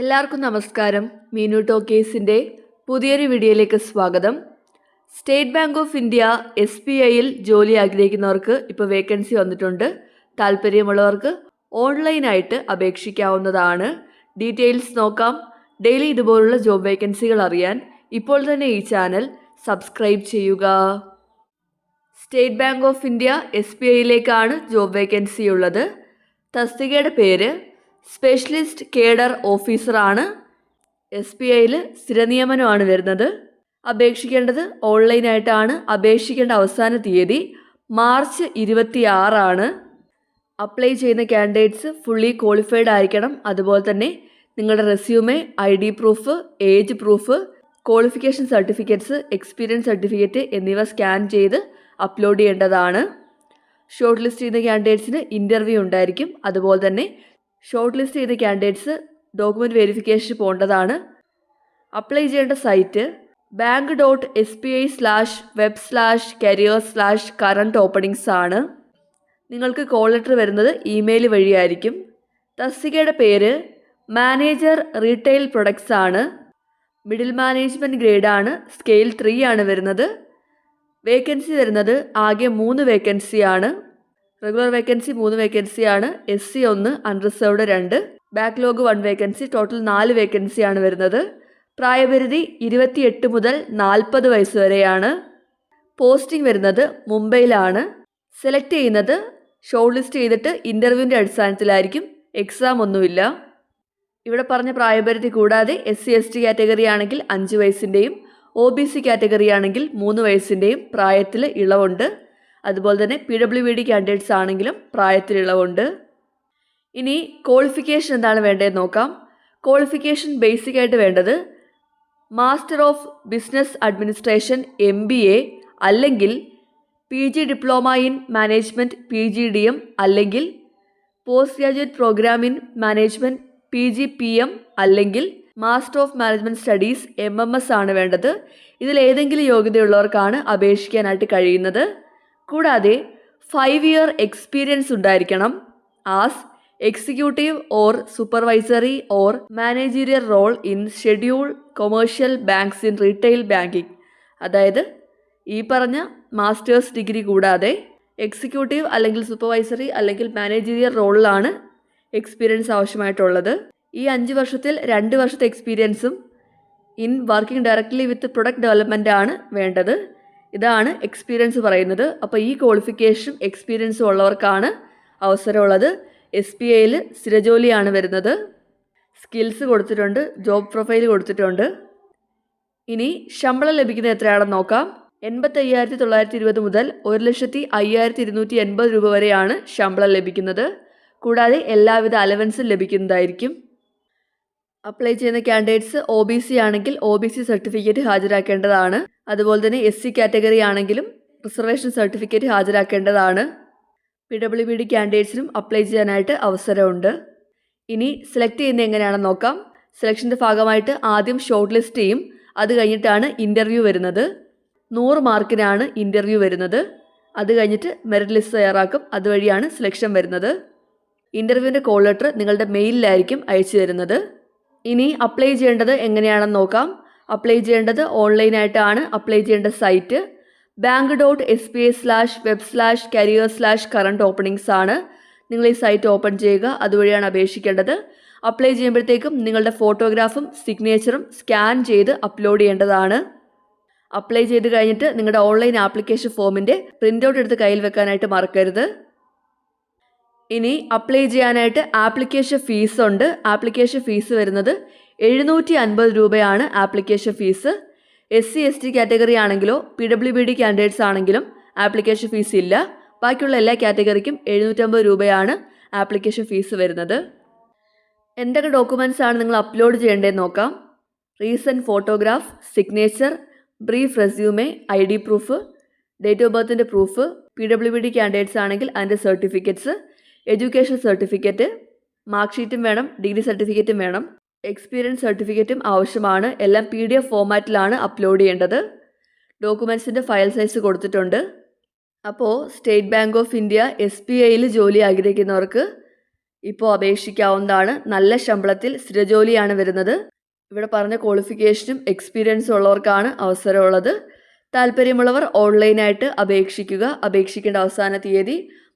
എല്ലാവർക്കും നമസ്കാരം. മീനു ടോക്കേസിന്റെ പുതിയൊരു വീഡിയോയിലേക്ക് സ്വാഗതം. State Bank of India S B ഐയിൽ ജോലി ആഗ്രഹിക്കുന്നവർക്ക് ഇപ്പോൾ വേക്കൻസി വന്നിട്ടുണ്ട്. താല്പര്യമുള്ളവർക്ക് ഓൺലൈനായിട്ട് അപേക്ഷിക്കാവുന്നതാണ്. ഡീറ്റെയിൽസ് നോക്കാം. ഡെയിലി ഇതുപോലുള്ള ജോബ് വേക്കൻസികൾ അറിയാൻ ഇപ്പോൾ തന്നെ ഈ ചാനൽ സബ്സ്ക്രൈബ് ചെയ്യുക. State bank of India S B ഐയിലേക്കാണ് job vacancy ഉള്ളത്. തസ്തികയുടെ പേര് സ്പെഷ്യലിസ്റ്റ് കേഡർ ഓഫീസറാണ്. എസ് ബി ഐയിൽ സ്ഥിരനിയമനമാണ് വരുന്നത്. അപേക്ഷിക്കേണ്ടത് ഓൺലൈനായിട്ടാണ്. അപേക്ഷിക്കേണ്ട അവസാന തീയതി മാർച്ച് ഇരുപത്തി ആറാണ് അപ്ലൈ ചെയ്യുന്ന കാൻഡിഡേറ്റ്സ് ഫുള്ളി ക്വാളിഫൈഡ് ആയിരിക്കണം. അതുപോലെ തന്നെ നിങ്ങളുടെ resume I D proof age proof qualification certificates experience certificate എന്നിവ സ്കാൻ ചെയ്ത് അപ്ലോഡ് ചെയ്യേണ്ടതാണ്. ഷോർട്ട് ലിസ്റ്റ് ചെയ്യുന്ന കാൻഡിഡേറ്റ്സിന് ഇന്റർവ്യൂ ഉണ്ടായിരിക്കും. അതുപോലെ തന്നെ ഷോർട്ട് ലിസ്റ്റ് ചെയ്ത കാൻഡിഡേറ്റ്സ് ഡോക്യുമെന്റ് വെരിഫിക്കേഷൻ പോകേണ്ടതാണ് അപ്ലൈ ചെയ്യേണ്ട site bank dot S B I slash web slash career slash current openings ആണ്. നിങ്ങൾക്ക് കോൾ ലെറ്റർ വരുന്നത് ഇമെയിൽ വഴിയായിരിക്കും. തസ്തികയുടെ പേര് മാനേജർ റീറ്റെയിൽ പ്രൊഡക്ട്സ് ആണ്. മിഡിൽ മാനേജ്മെന്റ് ഗ്രേഡാണ് സ്കെയിൽ ത്രീ ആണ് വരുന്നത്. വേക്കൻസി വരുന്നത് ആകെ മൂന്ന് വേക്കൻസിയാണ് റെഗുലർ വേക്കൻസി മൂന്ന് വേക്കൻസിയാണ് എസ് സി ഒന്ന് അൺറിസർവ്ഡ് രണ്ട്. ബാക്ക്ലോഗ് വൺ വേക്കൻസി ടോട്ടൽ നാല് വേക്കൻസിയാണ് വരുന്നത്. പ്രായപരിധി ഇരുപത്തിയെട്ട് മുതൽ നാൽപ്പത് വയസ്സ് വരെയാണ്. പോസ്റ്റിംഗ് വരുന്നത് മുംബൈയിലാണ്. സെലക്ട് ചെയ്യുന്നത് ഷോർട്ട് ലിസ്റ്റ് ചെയ്തിട്ട് ഇന്റർവ്യൂവിന്റെ അടിസ്ഥാനത്തിലായിരിക്കും. എക്സാം ഒന്നുമില്ല. ഇവിടെ പറഞ്ഞ പ്രായപരിധി കൂടാതെ S C S T category ആണെങ്കിൽ അഞ്ച് വയസ്സിന്റെയും ഒ ബി സി കാറ്റഗറി ആണെങ്കിൽ മൂന്ന് വയസ്സിന്റെയും പ്രായത്തിൽ ഇളവുണ്ട്. അതുപോലെ തന്നെ പി ഡബ്ല്യു ഡി കാൻഡിഡേറ്റ്സ് ആണെങ്കിലും പ്രായത്തിൽ ഇളവുണ്ട് ഇനി ക്വാളിഫിക്കേഷൻ എന്താണ് വേണ്ടതെന്ന് നോക്കാം. ക്വാളിഫിക്കേഷൻ ബേസിക് ആയിട്ട് വേണ്ടത് master of business administration M B A അല്ലെങ്കിൽ P G diploma in management P G D M അല്ലെങ്കിൽ post graduate programme in management P G P M അല്ലെങ്കിൽ master of management studies M M S ആണ് വേണ്ടത്. ഇതിൽ ഏതെങ്കിലും യോഗ്യതയുള്ളവർക്കാണ് അപേക്ഷിക്കാനായിട്ട് കഴിയുന്നത്. കൂടാതെ ഫൈവ് ഇയർ എക്സ്പീരിയൻസ് ഉണ്ടായിരിക്കണം. As executive or supervisory or managerial role in schedule commercial banks in retail banking അതായത് ഈ പറഞ്ഞ മാസ്റ്റേഴ്സ് ഡിഗ്രി കൂടാതെ എക്സിക്യൂട്ടീവ് അല്ലെങ്കിൽ സൂപ്പർവൈസറി അല്ലെങ്കിൽ മാനേജീരിയൽ റോളിലാണ് എക്സ്പീരിയൻസ് ആവശ്യമായിട്ടുള്ളത്. ഈ അഞ്ച് വർഷത്തിൽ രണ്ട് വർഷത്തെ എക്സ്പീരിയൻസും in working directly with product development ആണ് വേണ്ടത്. ഇതാണ് എക്സ്പീരിയൻസ് പറയുന്നത്. അപ്പോൾ ഈ ക്വാളിഫിക്കേഷനും എക്സ്പീരിയൻസും ഉള്ളവർക്കാണ് അവസരമുള്ളത്. എസ് ബി ഐയിൽ സ്ഥിരജോലിയാണ് വരുന്നത്. സ്കിൽസ് കൊടുത്തിട്ടുണ്ട് ജോബ് പ്രൊഫൈൽ കൊടുത്തിട്ടുണ്ട്. ഇനി ശമ്പളം ലഭിക്കുന്നത് എത്രയാണെന്ന് നോക്കാം. എൺപത്തി അയ്യായിരത്തി തൊള്ളായിരത്തി ഇരുപത് മുതൽ ഒരു ലക്ഷത്തി അയ്യായിരത്തി ഇരുന്നൂറ്റി എൺപത് രൂപ വരെയാണ് ശമ്പളം ലഭിക്കുന്നത്. കൂടാതെ എല്ലാവിധ അലവൻസും ലഭിക്കുന്നതായിരിക്കും. അപ്ലൈ ചെയ്യുന്ന കാൻഡിഡേറ്റ്സ് ഒ ബി സി ആണെങ്കിൽ ഒ ബി സി സർട്ടിഫിക്കറ്റ് ഹാജരാക്കേണ്ടതാണ്. അതുപോലെ തന്നെ എസ് സി കാറ്റഗറി ആണെങ്കിലും റിസർവേഷൻ സർട്ടിഫിക്കറ്റ് ഹാജരാക്കേണ്ടതാണ്. പി ഡബ്ല്യു ബി ഡി ക്യാൻഡിഡേറ്റ്സിനും അപ്ലൈ ചെയ്യാനായിട്ട് അവസരമുണ്ട്. ഇനി സെലക്ട് ചെയ്യുന്നത് എങ്ങനെയാണെന്ന് നോക്കാം. സെലക്ഷന്റെ ഭാഗമായിട്ട് ആദ്യം ഷോർട്ട് ലിസ്റ്റ് ചെയ്യും. അത് കഴിഞ്ഞിട്ടാണ് ഇന്റർവ്യൂ വരുന്നത്. നൂറ് മാർക്കിനാണ് ഇന്റർവ്യൂ വരുന്നത്. അത് കഴിഞ്ഞിട്ട് മെറിറ്റ് ലിസ്റ്റ് തയ്യാറാക്കും. അതുവഴിയാണ് സെലക്ഷൻ വരുന്നത്. ഇന്റർവ്യൂവിന്റെ കോൾ ലെറ്റർ നിങ്ങളുടെ മെയിലിലായിരിക്കും അയച്ചു തരുന്നത്. ഇനി അപ്ലൈ ചെയ്യേണ്ടത് എങ്ങനെയാണെന്ന് നോക്കാം. അപ്ലൈ ചെയ്യേണ്ടത് ഓൺലൈനായിട്ടാണ് അപ്ലൈ ചെയ്യേണ്ട site bank dot S B I slash web slash career slash current openings ആണ് നിങ്ങൾ ഈ സൈറ്റ് ഓപ്പൺ ചെയ്യുക. അതുവഴിയാണ് അപേക്ഷിക്കേണ്ടത്. അപ്ലൈ ചെയ്യുമ്പോഴത്തേക്കും നിങ്ങളുടെ ഫോട്ടോഗ്രാഫും സിഗ്നേച്ചറും സ്കാൻ ചെയ്ത് അപ്ലോഡ് ചെയ്യേണ്ടതാണ്. അപ്ലൈ ചെയ്ത് കഴിഞ്ഞിട്ട് നിങ്ങളുടെ ഓൺലൈൻ ആപ്ലിക്കേഷൻ ഫോമിന്റെ പ്രിന്റ് ഔട്ട് എടുത്ത് കയ്യിൽ വെക്കാനായിട്ട് മറക്കരുത്. ഇനി അപ്ലൈ ചെയ്യാനായിട്ട് ആപ്ലിക്കേഷൻ ഫീസ് ഉണ്ട്. ആപ്ലിക്കേഷൻ ഫീസ് വരുന്നത് എഴുന്നൂറ്റി അൻപത് രൂപയാണ് application fees S C S T category ആണെങ്കിലോ P W B D candidates ആണെങ്കിലും ആപ്ലിക്കേഷൻ ഫീസ് ഇല്ല. ബാക്കിയുള്ള എല്ലാ കാറ്റഗറിക്കും എഴുന്നൂറ്റമ്പത് രൂപയാണ് ആപ്ലിക്കേഷൻ ഫീസ് വരുന്നത്. എന്തൊക്കെ ഡോക്യുമെന്റ്സ് ആണ് നിങ്ങൾ അപ്ലോഡ് ചെയ്യേണ്ടതെന്ന് നോക്കാം. Recent photograph signature brief resume I D proof date of ബർത്തിന്റെ proof P W B D candidates ആണെങ്കിൽ അതിന്റെ സർട്ടിഫിക്കറ്റ്സ് എഡ്യൂക്കേഷൻ സർട്ടിഫിക്കറ്റ് മാർക്ക് ഷീറ്റും വേണം ഡിഗ്രി സർട്ടിഫിക്കറ്റും വേണം. എക്സ്പീരിയൻസ് സർട്ടിഫിക്കറ്റും ആവശ്യമാണ്. എല്ലാം പി ഡി എഫ് ഫോമാറ്റിലാണ് അപ്ലോഡ് ചെയ്യേണ്ടത്. ഡോക്യുമെൻസിന്റെ ഫയൽ സൈസ് കൊടുത്തിട്ടുണ്ട്. അപ്പോൾ state bank of India S B ഐയിൽ ജോലി ആഗ്രഹിക്കുന്നവർക്ക് ഇപ്പോൾ അപേക്ഷിക്കാവുന്നതാണ്. നല്ല ശമ്പളത്തിൽ സ്ഥിരജോലിയാണ് വരുന്നത്. ഇവിടെ പറഞ്ഞ ക്വാളിഫിക്കേഷനും എക്സ്പീരിയൻസും ഉള്ളവർക്കാണ് അവസരമുള്ളത്. താല്പര്യമുള്ളവർ ഓൺലൈനായിട്ട് അപേക്ഷിക്കുക. അപേക്ഷിക്കേണ്ട അവസാന തീയതി